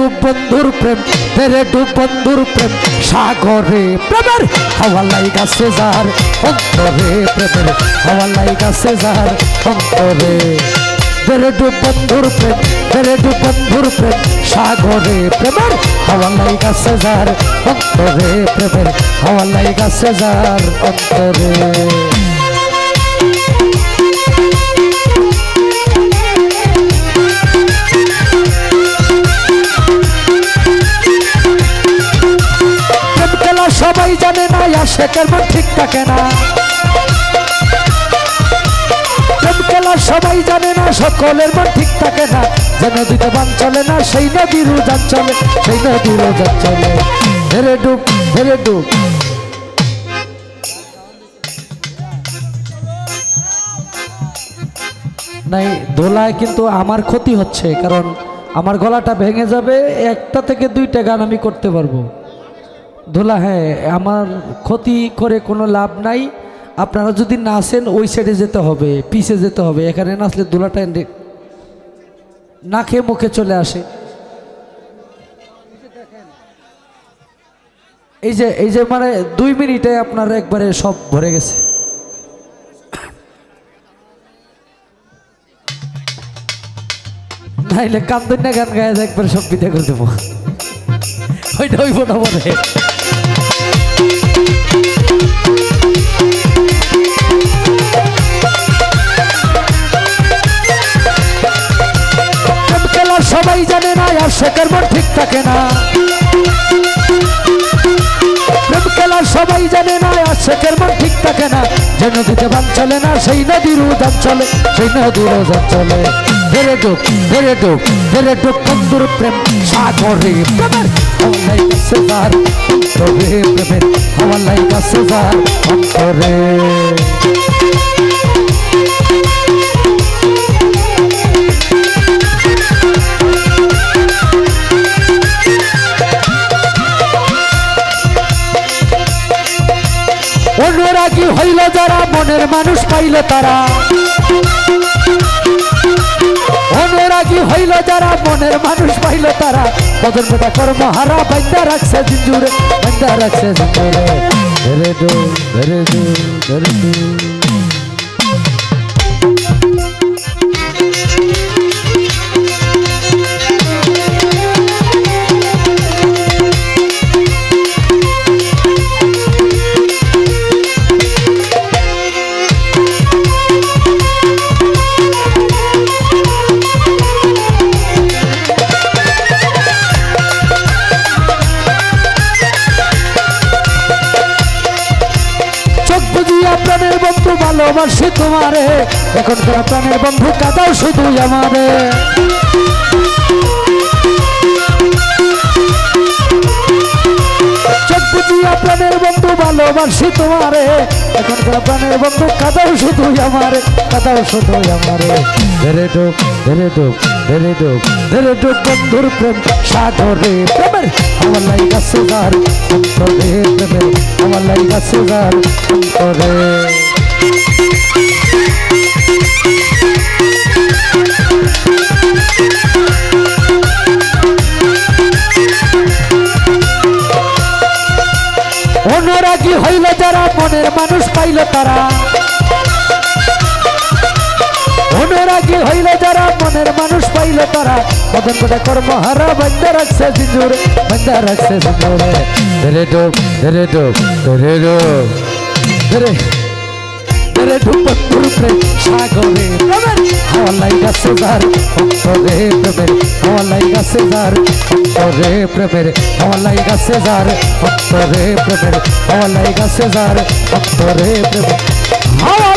ডুব বন্ধুর প্রেম তেরে ডুব বন্ধুর প্রেম। সাগরে প্রেমের হাওয়া লাই গাছে যার অন্তরে প্রেমের হাওয়া লাই গাছে যার অন্তরে। তেরে ডুব বন্ধুর প্রেম তেরে ডুব বন্ধুর প্রেম। সাগরে প্রেমের হাওয়া লাই গাছে যার অন্তরে প্রেমের হাওয়া লাই গাছে অন্তরে। সবাই জানে না আশেকের মন ঠিক থাকে না। সবাই জানে না, সকলের মন ঠিক থাকে না। যে নদীতে বান চলে না, সেই নদীর উজান চলে, সেই নদীর উজান চলে। ধরে ডুব ধরে ডুব। নাই, দোলায় কিন্তু আমার ক্ষতি হচ্ছে, কারণ আমার গলাটা ভেঙে যাবে, একটা থেকে দুইটা গান আমি করতে পারব। দোলা হ্যাঁ আমার ক্ষতি করে কোনো লাভ নাই। আপনারা যদি নাচেন ওই সাইডে যেতে হবে, পিছে যেতে হবে। এখানে নাচলে এনে- নাকে মুখে চলে আসে। এই যে এই যে মানে দুই মিনিটে আপনার একবারে সব ভরে গেছে। নাইলে কান্দন্যা গান গায়ে একবার সব বিদায় করে দেবো। ওইটা ওই ফোটা বলে। জানে না আর শেখের মন ঠিক থাকে না। সবাই জানে না, আর শেখের মন ঠিক থাকে না। যে নদীতে বান চলে না, সেই নদীর উদান চলে, সেই নদীর উদান চলে। ধরে ডুব ধরে ডুব ধরে ডুব, বন্ধুর প্রেম, সাগরে প্রেমের হাওয়ালাই গাছে যার অন্তরে প্রেমের গাছে যার অন্তরে। অনুরাগী হইল যারা? মনের মানুষ পাইল তারা। অনুরাগী হইল যারা? মনের মানুষ পাইল তারা। বদল বেটা হারা বাইন্দা রাখছে জিঞ্জুরে বাইন্দা রাখছে জিঞ্জুরে ধরে দু ধরে দু, ধরে দো। বুঝিয়া প্রাণের বন্ধু ভালোবাসি তোমারে। এখন তোরা প্রাণের বন্ধু কাদাও শুধু আমারে। চোখ বুঝিয়া প্রাণের বন্ধু ভালোবাসি তোমারে। এখন তোরা প্রাণের বন্ধু কাদাও শুধু আমারে। কাদাও শুধু আমারে। ধরে ডুব ধরে ডুব ধরে ডুব ধরে ডুব বন্ধুর সাগরে প্রেমের, আমার লাই গাছে যার অন্তরে প্রেমের, আমার লাই গাছে যার অন্তরে। অনুরাগী হইল যারা, মনের মানুষ পাইল তারা। অনুরাগী হইল যারা, মনের মানুষ পাইল তারা। মদন কোটা কর্ম হারা বান্দা রাখছে সিঁদুর, বান্দা রাখছে সিঁদুরে। ধরে ডুব ধরে ডুব ধরে ডুব ধরে ধরে ডুব বন্ধুর প্রেম, সাগরে প্রেমের হাওয়ালাই গাছে যার অন্তরে প্রেমের হাওয়ালাই গাছে যার অন্তরে প্রেমের হাওয়ালাই গাছে যার অন্তরে প্রেমের হাওয়ালাই গাছে যার অন্তরে প্রেমের। হাওয়া